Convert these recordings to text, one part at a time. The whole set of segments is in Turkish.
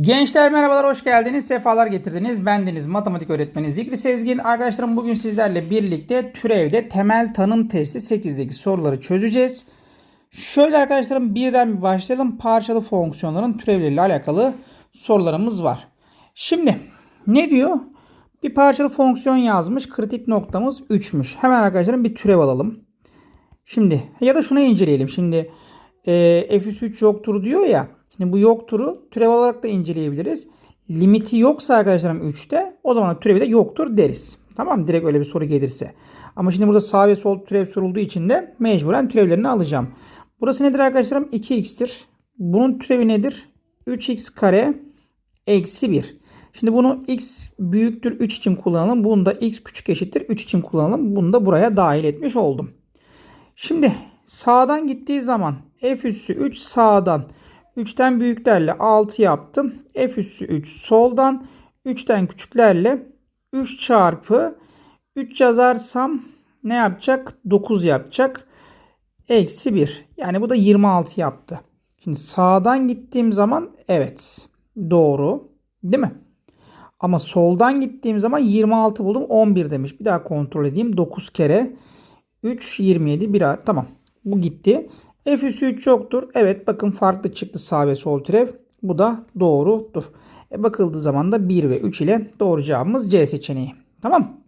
Gençler merhabalar hoş geldiniz. Sefalar getirdiniz. Bendeniz matematik öğretmeni Zikri Sezgin. Arkadaşlarım bugün sizlerle birlikte türevde temel tanım testi 8'deki soruları çözeceğiz. Şöyle arkadaşlarım birden bir başlayalım. Parçalı fonksiyonların türevleriyle alakalı sorularımız var. Şimdi ne diyor? Bir parçalı fonksiyon yazmış. Kritik noktamız 3'müş. Hemen arkadaşlarım bir türev alalım. Şimdi ya da şunu inceleyelim. Şimdi e, f üssü 3 yoktur diyor ya. Şimdi bu yokturu türev olarak da inceleyebiliriz. Limiti yoksa arkadaşlarım 3'te o zaman türevi de yoktur deriz. Tamam? Direkt öyle bir soru gelirse. Ama şimdi burada sağ ve sol türev sorulduğu için de mecburen türevlerini alacağım. Burası nedir arkadaşlarım? 2x'tir. Bunun türevi nedir? 3x kare eksi 1. Şimdi bunu x büyüktür 3 için kullanalım. Bunu da x küçük eşittir 3 için kullanalım. Bunu da buraya dahil etmiş oldum. Şimdi sağdan gittiği zaman f üssü 3 sağdan 3'ten büyüklerle 6 yaptım. F üssü 3 soldan 3'ten küçüklerle 3 çarpı 3 yazarsam ne yapacak? 9 yapacak. Eksi 1. Yani bu da 26 yaptı. Şimdi sağdan gittiğim zaman evet doğru değil mi? Ama soldan gittiğim zaman 26 buldum 11 demiş. Bir daha kontrol edeyim. 9 kere 3 27 bir tamam. Bu gitti. F üssü 3 yoktur. Evet bakın farklı çıktı sağ ve sol türev. Bu da doğrudur. E, bakıldığı zaman da 1 ve 3 ile doğru cevabımız C seçeneği. Tamam.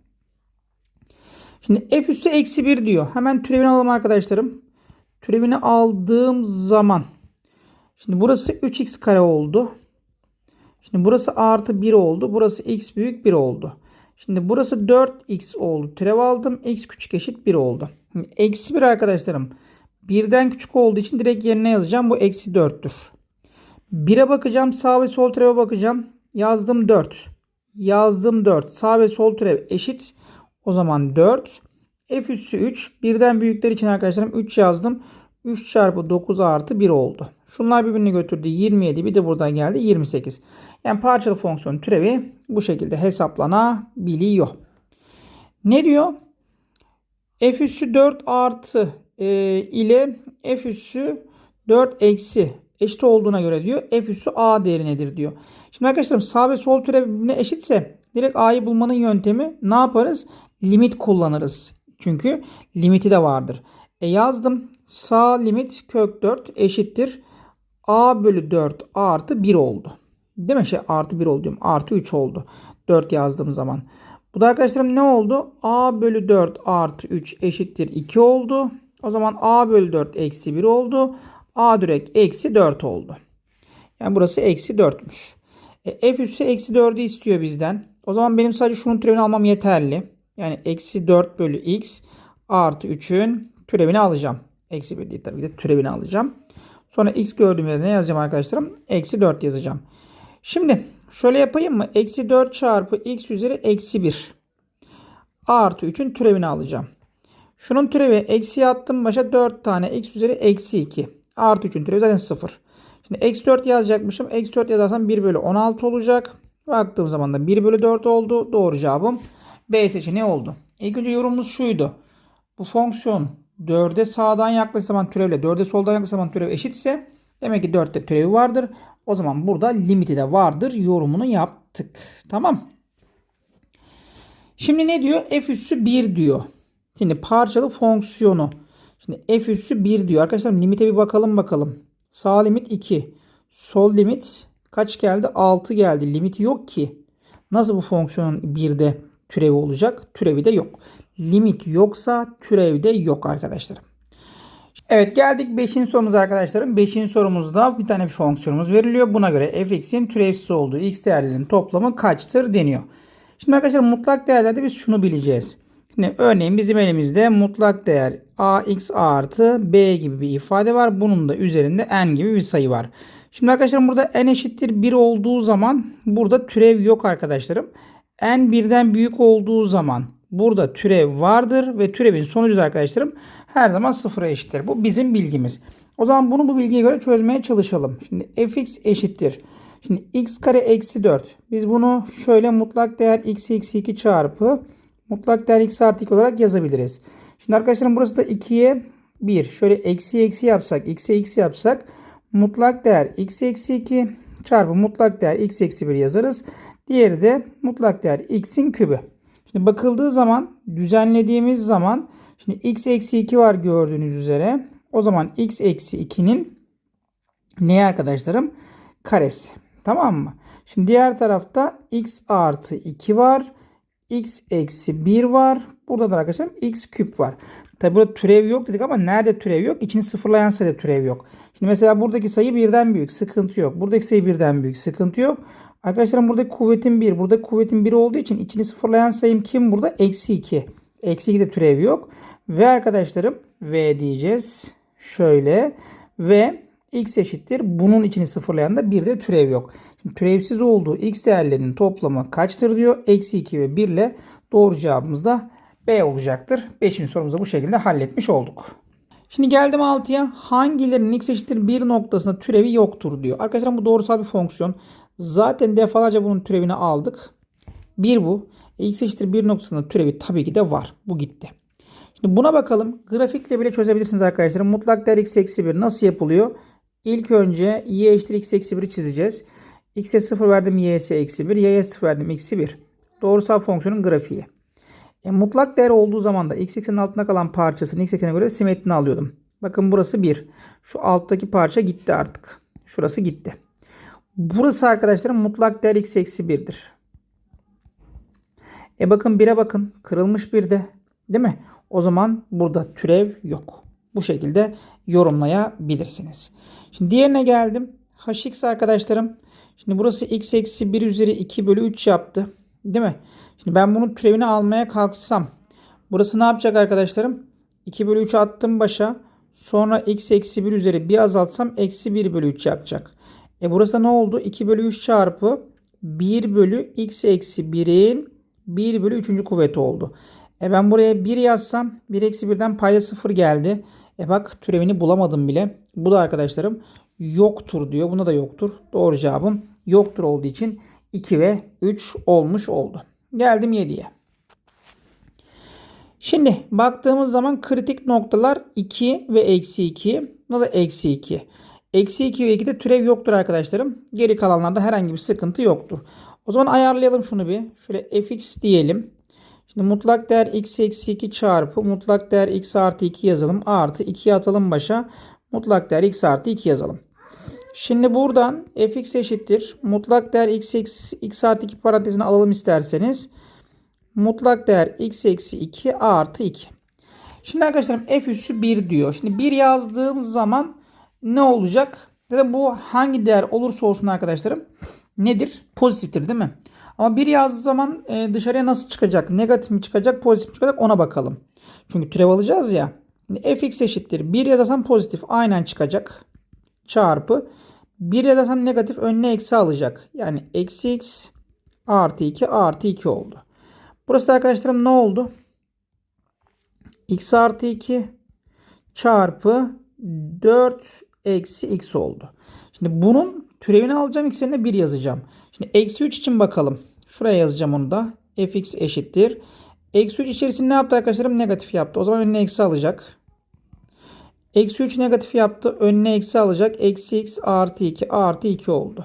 Şimdi F üssü eksi 1 diyor. Hemen türevini alalım arkadaşlarım. Türevini aldığım zaman. Şimdi burası 3x kare oldu. Şimdi burası artı 1 oldu. Burası x büyük 1 oldu. Şimdi burası 4x oldu. Türev aldım. x küçük eşit 1 oldu. Eksi 1 arkadaşlarım. Birden küçük olduğu için direkt yerine yazacağım. Bu eksi 4'tür. 1'e bakacağım. Sağ ve sol türeve bakacağım. Yazdım 4. Yazdım 4. Sağ ve sol türev eşit. O zaman 4. F üssü 3. Birden büyükler için arkadaşlarım 3 yazdım. 3 çarpı 9 artı 1 oldu. Şunlar birbirini götürdü. 27 bir de buradan geldi 28. Yani parçalı fonksiyon türevi bu şekilde hesaplanabiliyor. Ne diyor? F üssü 4 artı e, ile f üssü 4 eksi eşit olduğuna göre diyor f üssü a değeri nedir diyor. Şimdi arkadaşlar sağ ve sol türev birbirine eşitse direkt a'yı bulmanın yöntemi ne yaparız? Limit kullanırız. Çünkü limiti de vardır. E yazdım. Sağ limit kök 4 eşittir. a bölü 4 artı 1 oldu. Değil mi? Şey artı 1 oldu diyorum. Artı 3 oldu. 4 yazdığım zaman. Bu da arkadaşlarım ne oldu? a bölü 4 artı 3 eşittir 2 oldu. O zaman a bölü 4 eksi 1 oldu. a direkt eksi 4 oldu. Yani burası eksi 4'müş. E, f üssü eksi 4'ü istiyor bizden. O zaman benim sadece şunun türevini almam yeterli. Yani eksi 4 bölü x artı 3'ün türevini alacağım. Eksi 1 değil tabii ki de türevini alacağım. Sonra x gördüğüm yere ne yazacağım arkadaşlarım? Eksi 4 yazacağım. Şimdi şöyle yapayım mı? Eksi 4 çarpı x üzeri eksi 1 artı 3'ün türevini alacağım. Şunun türevi eksi attım başa 4 tane x üzeri eksi 2 artı 3'ün türevi zaten 0. Şimdi eksi 4 yazacakmışım. Eksi 4 yazarsam 1 bölü 16 olacak. Baktığım zaman da 1 bölü 4 oldu. Doğru cevabım B seçeneği oldu. İlk önce yorumumuz şuydu. Bu fonksiyon 4'e sağdan yaklaşık zaman türevle 4'e soldan yaklaşık zaman türev eşitse demek ki 4'te türevi vardır. O zaman burada limiti de vardır. Yorumunu yaptık. Tamam. Şimdi ne diyor? F üssü 1 diyor. Şimdi parçalı fonksiyonu. Şimdi f üssü 1 diyor. Arkadaşlar limite bir bakalım bakalım. Sağ limit 2. Sol limit kaç geldi? 6 geldi. Limiti yok ki. Nasıl bu fonksiyonun 1'de türevi olacak? Türevi de yok. Limit yoksa türevi de yok arkadaşlarım. Evet geldik 5. sorumuza arkadaşlarım. 5. sorumuzda bir tane bir fonksiyonumuz veriliyor. Buna göre fx'in türevsiz olduğu x değerlerinin toplamı kaçtır deniyor. Şimdi arkadaşlar mutlak değerlerde biz şunu bileceğiz. Şimdi örneğin bizim elimizde mutlak değer ax artı b gibi bir ifade var. Bunun da üzerinde n gibi bir sayı var. Şimdi arkadaşlar burada n eşittir 1 olduğu zaman burada türev yok arkadaşlarım. n birden büyük olduğu zaman burada türev vardır ve türevin sonucu da arkadaşlarım her zaman sıfıra eşittir. Bu bizim bilgimiz. O zaman bunu bu bilgiye göre çözmeye çalışalım. Şimdi fx eşittir. Şimdi x kare eksi 4. Biz bunu şöyle mutlak değer x eksi 2 çarpı mutlak değer x artı 2 olarak yazabiliriz. Şimdi arkadaşlarım burası da 2'ye 1. Şöyle eksi eksi yapsak x'e x yapsak mutlak değer x eksi 2 çarpı mutlak değer x eksi 1 yazarız. Diğeri de mutlak değer x'in kübü. Şimdi bakıldığı zaman düzenlediğimiz zaman şimdi x eksi 2 var gördüğünüz üzere. O zaman x eksi 2'nin ne arkadaşlarım? Karesi. Tamam mı? Şimdi diğer tarafta x artı 2 var. X eksi 1 var. Burada da arkadaşlarım x küp var. Tabi burada türev yok dedik ama nerede türev yok? İçini sıfırlayan sayıda türev yok. Şimdi mesela buradaki sayı birden büyük. Sıkıntı yok. Buradaki sayı birden büyük. Sıkıntı yok. Arkadaşlarım buradaki kuvvetin 1. Burada kuvvetin 1 olduğu için içini sıfırlayan sayım kim burada? Eksi 2. Eksi 2 de türev yok. Ve arkadaşlarım v diyeceğiz. Şöyle. Ve x eşittir. Bunun içini sıfırlayan da bir de türev yok. Şimdi türevsiz olduğu x değerlerinin toplamı kaçtır diyor. Eksi 2 ve 1 ile doğru cevabımız da B olacaktır. 5. sorumuzu bu şekilde halletmiş olduk. Şimdi geldim 6'ya. Hangilerinin x eşittir 1 noktasında türevi yoktur diyor. Arkadaşlar bu doğrusal bir fonksiyon. Zaten defalarca bunun türevini aldık. 1 bu. E, x eşittir 1 noktasında türevi tabii ki de var. Bu gitti. Şimdi buna bakalım. Grafikle bile çözebilirsiniz arkadaşlar. Mutlak değer x eksi 1 nasıl yapılıyor? İlk önce y eşittir x eksi 1'i çizeceğiz. X'e 0 verdim y'si eksi 1. y'ye 0 verdim eksi 1. Doğrusal fonksiyonun grafiği. E, mutlak değer olduğu zaman da x eksenin altında kalan parçasını x eksenine göre simetrini alıyordum. Bakın burası 1. Şu alttaki parça gitti artık. Şurası gitti. Burası arkadaşlarım mutlak değer x eksi 1'dir. E bakın 1'e bakın. Kırılmış bir de. Değil mi? O zaman burada türev yok. Bu şekilde yorumlayabilirsiniz. Şimdi diğerine geldim. hx arkadaşlarım. Şimdi burası x eksi 1 üzeri 2 bölü 3 yaptı. Değil mi? Şimdi ben bunun türevini almaya kalksam. Burası ne yapacak arkadaşlarım? 2 bölü 3 attım başa. Sonra x eksi 1 üzeri bir azaltsam eksi 1 bölü 3 yapacak. E burası ne oldu? 2 bölü 3 çarpı 1 bölü x eksi 1'in 1 bölü 3. kuvveti oldu. E ben buraya 1 yazsam 1 eksi 1'den payda 0 geldi. E bak türevini bulamadım bile. Bu da arkadaşlarım yoktur diyor. Buna da yoktur. Doğru cevabım yoktur olduğu için 2 ve 3 olmuş oldu. Geldim 7'ye. Şimdi baktığımız zaman kritik noktalar 2 ve eksi 2. Bu da eksi 2. Eksi 2 ve 2'de türev yoktur arkadaşlarım. Geri kalanlarda herhangi bir sıkıntı yoktur. O zaman ayarlayalım şunu bir. Şöyle fx diyelim. Şimdi mutlak değer x eksi 2 çarpı mutlak değer x artı 2 yazalım. Artı 2'yi atalım başa. Mutlak değer x artı 2 yazalım. Şimdi buradan fx eşittir. Mutlak değer x, eksi, x artı 2 parantezine alalım isterseniz. Mutlak değer x eksi 2 artı 2. Şimdi arkadaşlarım f üssü 1 diyor. Şimdi 1 yazdığımız zaman ne olacak? Zaten bu hangi değer olursa olsun arkadaşlarım nedir? Pozitiftir değil mi? Ama 1 yazdığı zaman e, dışarıya nasıl çıkacak? Negatif mi çıkacak, pozitif mi çıkacak ona bakalım. Çünkü türev alacağız ya. Şimdi fx eşittir. 1 yazarsam pozitif aynen çıkacak. Çarpı 1 yazarsam negatif önüne eksi alacak. Yani eksi x artı 2 artı 2 oldu. Burası da arkadaşlarım ne oldu? x artı 2 çarpı 4 eksi x oldu. Şimdi bunun türevini alacağım. X yerine 1 yazacağım. Şimdi eksi 3 için bakalım. Şuraya yazacağım onu da. fx eşittir. Eksi 3 içerisinde ne yaptı arkadaşlarım? Negatif yaptı. O zaman önüne eksi alacak. Eksi 3 negatif yaptı. Önüne eksi alacak. Eksi x artı 2 artı 2 oldu.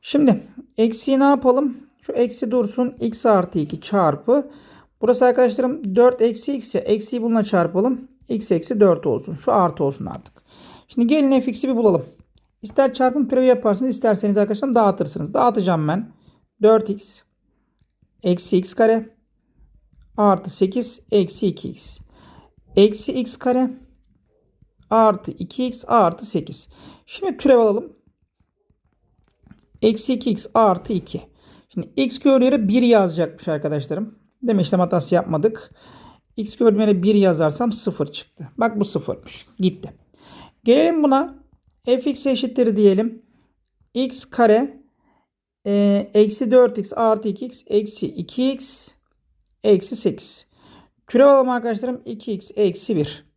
Şimdi eksiyi ne yapalım? Şu eksi dursun. x artı 2 çarpı. Burası arkadaşlarım 4 eksi x ise eksiyi bununla çarpalım. x eksi 4 olsun. Şu artı olsun artık. Şimdi gelin fx'i bir bulalım. İster çarpım türevi yaparsınız isterseniz arkadaşlar dağıtırsınız. Dağıtacağım ben. 4x eksi x kare artı 8 eksi 2x eksi x kare artı 2x artı 8. Şimdi türev alalım. Eksi 2x artı 2. Şimdi x gördüğü yere 1 yazacakmış arkadaşlarım. Deme işlem hatası yapmadık. x gördüğüm yere 1 yazarsam 0 çıktı. Bak bu 0'mış. Gitti. Gelelim buna. fx eşittir diyelim. x kare e, eksi 4x artı 2x eksi 2x eksi 8. Türev alalım arkadaşlarım. 2x eksi 1.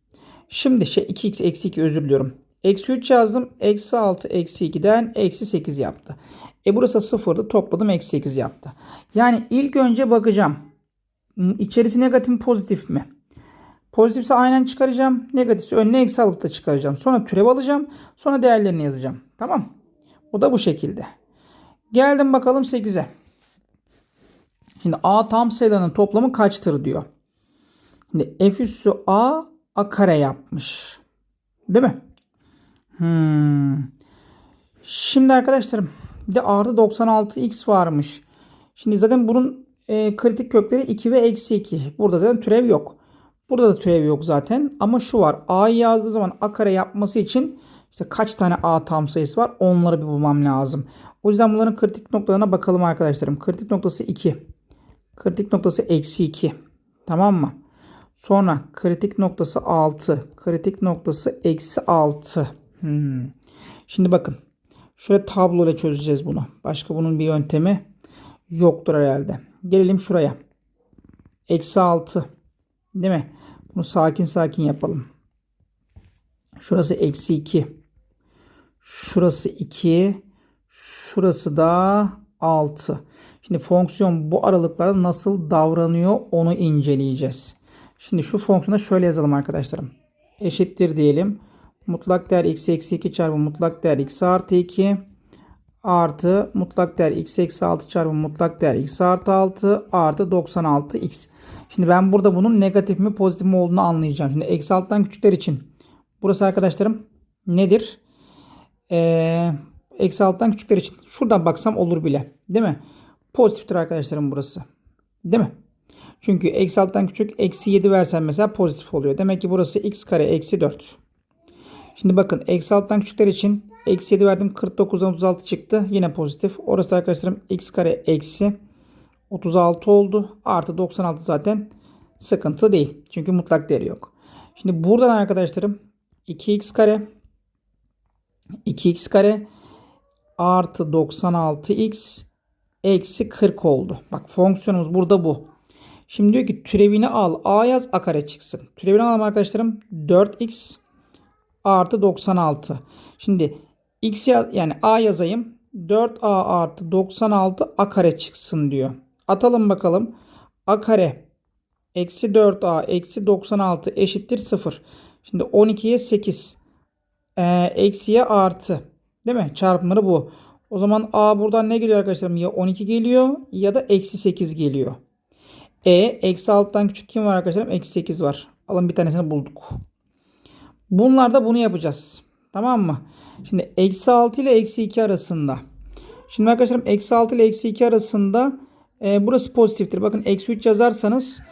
Şimdi şey 2x eksi 2 özür diliyorum. Eksi 3 yazdım. Eksi 6 eksi 2'den eksi 8 yaptı. E burası 0'dı. Topladım eksi 8 yaptı. Yani ilk önce bakacağım. İçerisi negatif mi pozitif mi? Pozitifse aynen çıkaracağım. Negatifse önüne eksi alıp da çıkaracağım. Sonra türev alacağım. Sonra değerlerini yazacağım. Tamam. Bu da bu şekilde. Geldim bakalım 8'e. Şimdi a tam sayılarının toplamı kaçtır diyor. Şimdi f üssü a a kare yapmış. Değil mi? Hmm. Şimdi arkadaşlarım bir de artı 96x varmış. Şimdi zaten bunun e, kritik kökleri 2 ve eksi 2. Burada zaten türev yok. Burada da türev yok zaten. Ama şu var. A'yı yazdığım zaman a kare yapması için işte kaç tane a tam sayısı var onları bir bulmam lazım. O yüzden bunların kritik noktalarına bakalım arkadaşlarım. Kritik noktası 2. Kritik noktası eksi 2. Tamam mı? Sonra kritik noktası 6. Kritik noktası eksi 6. Hmm. Şimdi bakın. Şöyle tablo ile çözeceğiz bunu. Başka bunun bir yöntemi yoktur herhalde. Gelelim şuraya. Eksi 6. Değil mi? Bunu sakin sakin yapalım. Şurası eksi 2. Şurası 2. Şurası da 6. Şimdi fonksiyon bu aralıklarda nasıl davranıyor onu inceleyeceğiz. Şimdi şu fonksiyonu şöyle yazalım arkadaşlarım. Eşittir diyelim. Mutlak değer x eksi 2 çarpı mutlak değer x artı 2 artı mutlak değer x eksi 6 çarpı mutlak değer x artı 6 artı 96x. Şimdi ben burada bunun negatif mi pozitif mi olduğunu anlayacağım. Şimdi eksi 6'dan küçükler için burası arkadaşlarım nedir? Ee, eksi 6'dan küçükler için şuradan baksam olur bile. Değil mi? Pozitiftir arkadaşlarım burası. Değil mi? Çünkü eksi 6'dan küçük eksi 7 versen mesela pozitif oluyor. Demek ki burası x kare eksi 4. Şimdi bakın eksi 6'dan küçükler için eksi 7 verdim 49'dan 36 çıktı. Yine pozitif. Orası da arkadaşlarım x kare eksi 36 oldu. Artı 96 zaten sıkıntı değil. Çünkü mutlak değeri yok. Şimdi buradan arkadaşlarım 2x kare 2x kare artı 96x eksi 40 oldu. Bak fonksiyonumuz burada bu. Şimdi diyor ki türevini al. A yaz a kare çıksın. Türevini alalım arkadaşlarım. 4x artı 96. Şimdi x yaz, yani a yazayım. 4a artı 96 a kare çıksın diyor. Atalım bakalım. a kare eksi 4a eksi 96 eşittir 0. Şimdi 12'ye 8 ee, eksiye artı. Değil mi? Çarpımları bu. O zaman a buradan ne geliyor arkadaşlarım? Ya 12 geliyor ya da eksi 8 geliyor. E eksi 6'dan küçük kim var arkadaşlarım? Eksi 8 var. Alın bir tanesini bulduk. Bunlarda bunu yapacağız. Tamam mı? Şimdi eksi 6 ile eksi 2 arasında. Şimdi arkadaşlarım eksi 6 ile eksi 2 arasında e, burası pozitiftir. Bakın eksi 3 yazarsanız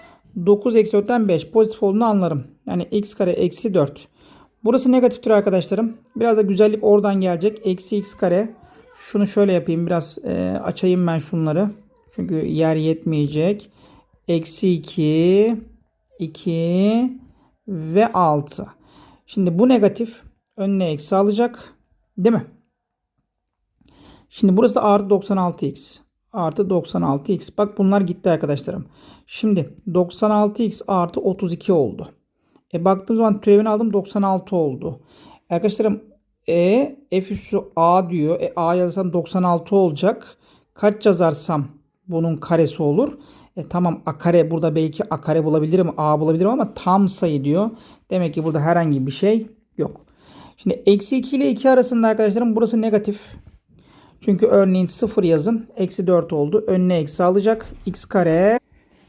9 eksi 4'ten 5 pozitif olduğunu anlarım. Yani x kare eksi 4. Burası negatiftir arkadaşlarım. Biraz da güzellik oradan gelecek. Eksi x kare. Şunu şöyle yapayım. Biraz e, açayım ben şunları. Çünkü yer yetmeyecek. Eksi 2, 2 ve 6. Şimdi bu negatif önüne eksi alacak. Değil mi? Şimdi burası da artı 96x. Artı 96x. Bak bunlar gitti arkadaşlarım. Şimdi 96x artı 32 oldu. E baktığım zaman türevini aldım 96 oldu. Arkadaşlarım e f üssü a diyor. E a yazarsam 96 olacak. Kaç yazarsam bunun karesi olur. E tamam a kare burada belki a kare bulabilirim a bulabilirim ama tam sayı diyor. Demek ki burada herhangi bir şey yok. Şimdi eksi 2 ile 2 arasında arkadaşlarım burası negatif. Çünkü örneğin 0 yazın. Eksi 4 oldu. Önüne eksi alacak. x kare.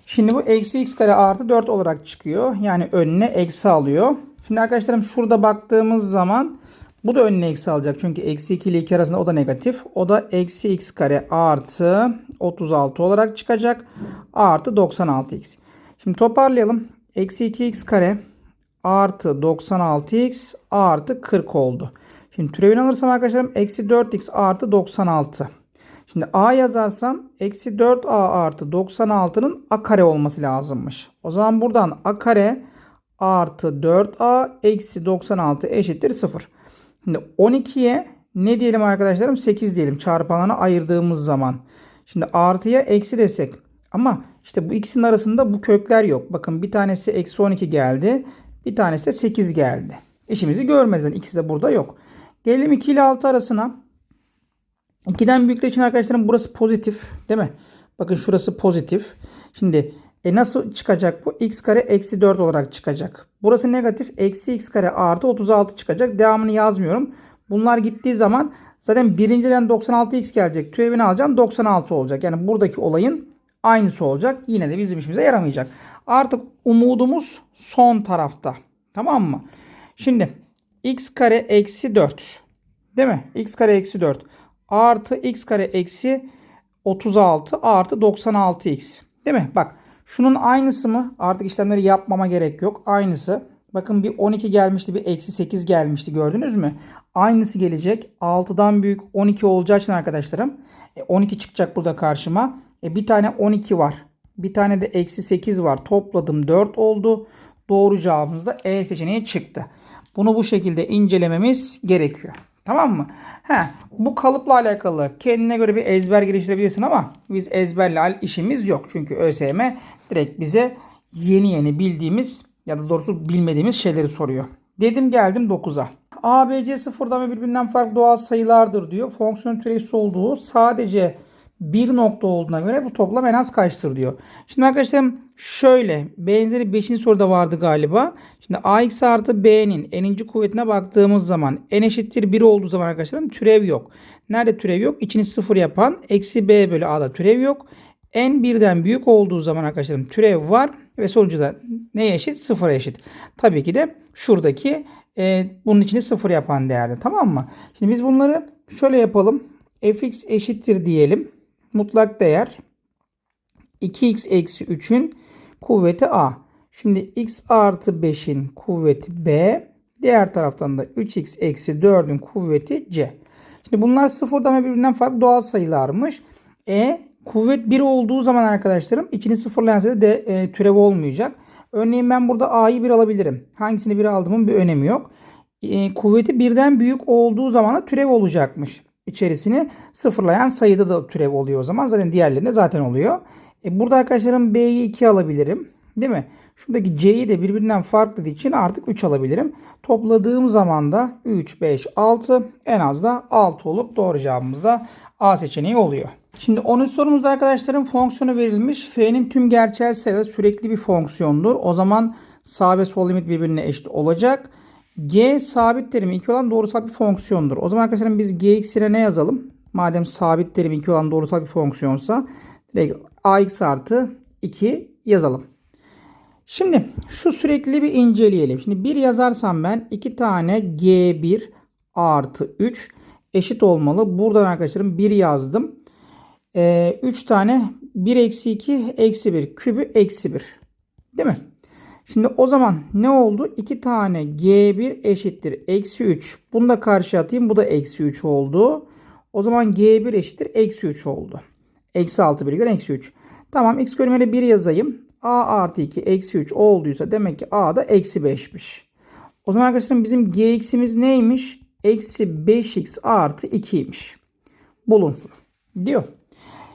Şimdi bu eksi x kare artı 4 olarak çıkıyor. Yani önüne eksi alıyor. Şimdi arkadaşlarım şurada baktığımız zaman bu da önüne eksi alacak. Çünkü eksi 2 ile 2 arasında o da negatif. O da eksi x kare artı 36 olarak çıkacak. Artı 96x. Şimdi toparlayalım. Eksi 2x kare artı 96x artı 40 oldu. Şimdi türevini alırsam arkadaşlarım eksi 4x artı 96. Şimdi a yazarsam eksi 4a artı 96'nın a kare olması lazımmış. O zaman buradan a kare artı 4a eksi 96 eşittir 0. Şimdi 12'ye ne diyelim arkadaşlarım? 8 diyelim çarpanlarına ayırdığımız zaman. Şimdi artıya eksi desek. Ama işte bu ikisinin arasında bu kökler yok. Bakın bir tanesi eksi 12 geldi. Bir tanesi de 8 geldi. İşimizi görmez. Yani ikisi de burada yok. Gelelim 2 ile 6 arasına. 2'den büyükler için arkadaşlarım burası pozitif. Değil mi? Bakın şurası pozitif. Şimdi e nasıl çıkacak bu? x kare eksi 4 olarak çıkacak. Burası negatif. Eksi x kare artı 36 çıkacak. Devamını yazmıyorum. Bunlar gittiği zaman Zaten birinciden 96x gelecek. Türevini alacağım 96 olacak. Yani buradaki olayın aynısı olacak. Yine de bizim işimize yaramayacak. Artık umudumuz son tarafta. Tamam mı? Şimdi x kare eksi 4. Değil mi? x kare eksi 4 artı x kare eksi 36 artı 96x. Değil mi? Bak şunun aynısı mı? Artık işlemleri yapmama gerek yok. Aynısı. Bakın bir 12 gelmişti bir eksi 8 gelmişti gördünüz mü? Aynısı gelecek. 6'dan büyük 12 olacağı için arkadaşlarım. E, 12 çıkacak burada karşıma. E, bir tane 12 var. Bir tane de eksi 8 var. Topladım 4 oldu. Doğru cevabımız da E seçeneği çıktı. Bunu bu şekilde incelememiz gerekiyor. Tamam mı? He, bu kalıpla alakalı kendine göre bir ezber geliştirebilirsin ama biz ezberle işimiz yok. Çünkü ÖSYM direkt bize yeni yeni bildiğimiz ya da doğrusu bilmediğimiz şeyleri soruyor. Dedim geldim 9'a. A, B, C sıfırdan ve birbirinden farklı doğal sayılardır diyor. Fonksiyon türevsi olduğu sadece bir nokta olduğuna göre bu toplam en az kaçtır diyor. Şimdi arkadaşlarım şöyle benzeri 5. soruda vardı galiba. Şimdi ax artı b'nin n'inci kuvvetine baktığımız zaman n eşittir 1 olduğu zaman arkadaşlarım türev yok. Nerede türev yok? İçini sıfır yapan eksi b bölü a'da türev yok. n birden büyük olduğu zaman arkadaşlarım türev var ve sonucu da neye eşit? Sıfıra eşit. Tabii ki de şuradaki e, bunun içini sıfır yapan değerde tamam mı? Şimdi biz bunları şöyle yapalım. fx eşittir diyelim mutlak değer 2x eksi 3'ün kuvveti a. Şimdi x artı 5'in kuvveti b. Diğer taraftan da 3x eksi 4'ün kuvveti c. Şimdi bunlar sıfırdan ve birbirinden farklı doğal sayılarmış. E kuvvet 1 olduğu zaman arkadaşlarım içini sıfırlayan sayıda de e, türev olmayacak. Örneğin ben burada a'yı 1 alabilirim. Hangisini 1 aldığımın bir önemi yok. E, kuvveti birden büyük olduğu zaman da türev olacakmış içerisini sıfırlayan sayıda da türev oluyor o zaman. Zaten diğerlerinde zaten oluyor. E burada arkadaşlarım B'yi 2 alabilirim. Değil mi? Şuradaki C'yi de birbirinden farklı için artık 3 alabilirim. Topladığım zaman da 3, 5, 6 en az da 6 olup doğru cevabımız da A seçeneği oluyor. Şimdi 13 sorumuzda arkadaşlarım fonksiyonu verilmiş. F'nin tüm gerçel sayıda sürekli bir fonksiyondur. O zaman sağ ve sol limit birbirine eşit olacak. G sabit terimi 2 olan doğrusal bir fonksiyondur. O zaman arkadaşlarım biz gx'ine ne yazalım? Madem sabit terimi 2 olan doğrusal bir fonksiyonsa direkt ax artı 2 yazalım. Şimdi şu sürekli bir inceleyelim. Şimdi 1 yazarsam ben 2 tane g1 artı 3 eşit olmalı. Buradan arkadaşlarım 1 yazdım. 3 ee, tane 1 eksi 2 eksi 1 kübü eksi 1. Değil mi? Şimdi o zaman ne oldu? 2 tane G1 eşittir. Eksi 3. Bunu da karşıya atayım. Bu da eksi 3 oldu. O zaman G1 eşittir. Eksi 3 oldu. Eksi 6 bölü eksi 3. Tamam x bölümüne 1 yazayım. A artı 2 eksi 3 olduysa demek ki A da eksi 5'miş. O zaman arkadaşlarım bizim Gx'imiz neymiş? Eksi 5x artı 2'ymiş. Bulunsun. Diyor.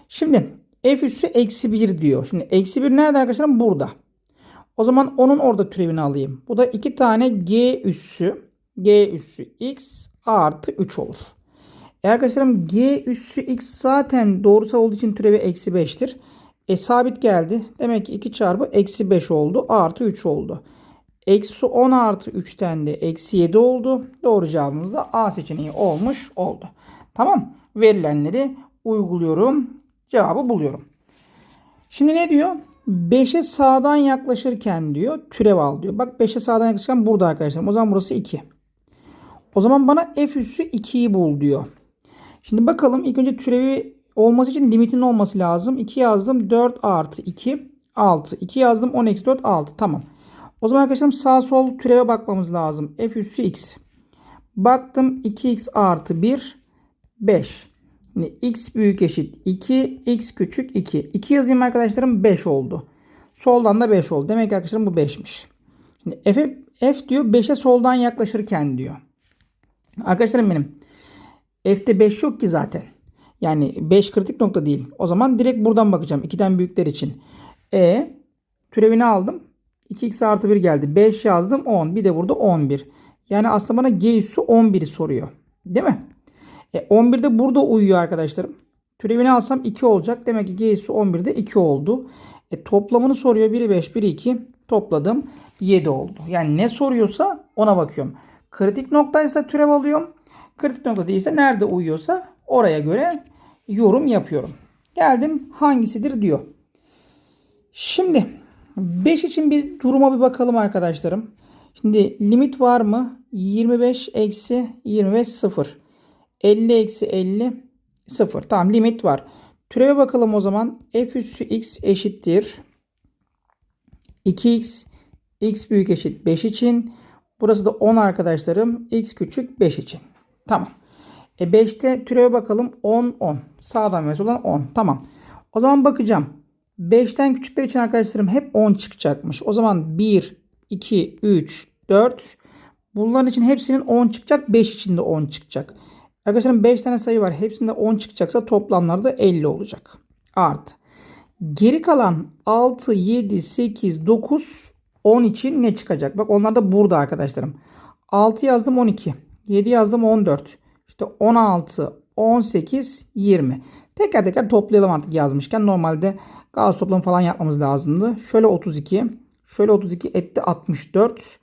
Şimdi f üssü eksi 1 diyor. Şimdi eksi 1 nerede arkadaşlarım? Burada. O zaman onun orada türevini alayım. Bu da 2 tane g üssü g üssü x artı 3 olur. E arkadaşlarım g üssü x zaten doğrusal olduğu için türevi eksi 5'tir. E sabit geldi. Demek ki 2 çarpı eksi 5 oldu. Artı 3 oldu. Eksi 10 artı 3'ten de eksi 7 oldu. Doğru cevabımız da A seçeneği olmuş oldu. Tamam. Verilenleri uyguluyorum. Cevabı buluyorum. Şimdi ne diyor? 5'e sağdan yaklaşırken diyor türev al diyor. Bak 5'e sağdan yaklaşırken burada arkadaşlar. O zaman burası 2. O zaman bana f üssü 2'yi bul diyor. Şimdi bakalım ilk önce türevi olması için limitin olması lazım. 2 yazdım 4 artı 2 6. 2 yazdım 10 eksi 4 6. Tamam. O zaman arkadaşlarım sağ sol türeve bakmamız lazım. f üssü x. Baktım 2x artı 1 5. X büyük eşit 2, x küçük 2. 2 yazayım arkadaşlarım 5 oldu. Soldan da 5 oldu. Demek ki arkadaşlarım bu 5'miş. Şimdi f, f diyor 5'e soldan yaklaşırken diyor. Arkadaşlarım benim f'te 5 yok ki zaten. Yani 5 kritik nokta değil. O zaman direkt buradan bakacağım. 2'den büyükler için. E türevini aldım. 2x artı 1 geldi. 5 yazdım 10. Bir de burada 11. Yani aslında bana g üssü 11'i soruyor. Değil mi? E, 11'de burada uyuyor arkadaşlarım. Türevini alsam 2 olacak. Demek ki G'si 11'de 2 oldu. E, toplamını soruyor. 1'i 5, 1'i 2. Topladım. 7 oldu. Yani ne soruyorsa ona bakıyorum. Kritik noktaysa türev alıyorum. Kritik nokta değilse nerede uyuyorsa oraya göre yorum yapıyorum. Geldim hangisidir diyor. Şimdi 5 için bir duruma bir bakalım arkadaşlarım. Şimdi limit var mı? 25 eksi 25 0. 50 eksi 50 0. Tamam limit var. Türeve bakalım o zaman. f üssü x eşittir. 2x x büyük eşit 5 için. Burası da 10 arkadaşlarım. x küçük 5 için. Tamam. E 5'te türeve bakalım. 10 10. Sağdan ve soldan 10. Tamam. O zaman bakacağım. 5'ten küçükler için arkadaşlarım hep 10 çıkacakmış. O zaman 1, 2, 3, 4. Bunların için hepsinin 10 çıkacak. 5 için de 10 çıkacak. Arkadaşlarım 5 tane sayı var. Hepsinde 10 çıkacaksa toplamları da 50 olacak. Artı. Geri kalan 6, 7, 8, 9, 10 için ne çıkacak? Bak onlar da burada arkadaşlarım. 6 yazdım 12. 7 yazdım 14. İşte 16, 18, 20. Teker teker toplayalım artık yazmışken. Normalde gaz toplamı falan yapmamız lazımdı. Şöyle 32. Şöyle 32 etti 64.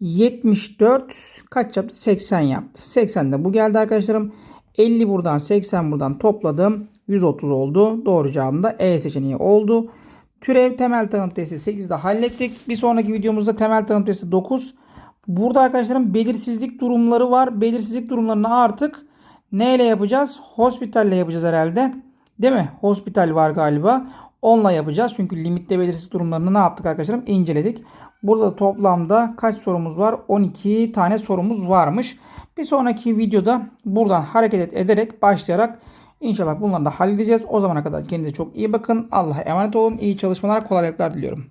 74 kaç yaptı? 80 yaptı. 80 de bu geldi arkadaşlarım. 50 buradan 80 buradan topladım. 130 oldu. Doğru cevabım da E seçeneği oldu. Türev temel tanım testi 8'de hallettik. Bir sonraki videomuzda temel tanım testi 9. Burada arkadaşlarım belirsizlik durumları var. Belirsizlik durumlarını artık neyle yapacağız? Hospitalle yapacağız herhalde. Değil mi? Hospital var galiba. Onunla yapacağız. Çünkü limitte belirsiz durumlarını ne yaptık arkadaşlarım? İnceledik. Burada toplamda kaç sorumuz var? 12 tane sorumuz varmış. Bir sonraki videoda buradan hareket ederek başlayarak inşallah bunları da halledeceğiz. O zamana kadar kendinize çok iyi bakın. Allah'a emanet olun. İyi çalışmalar, kolaylıklar diliyorum.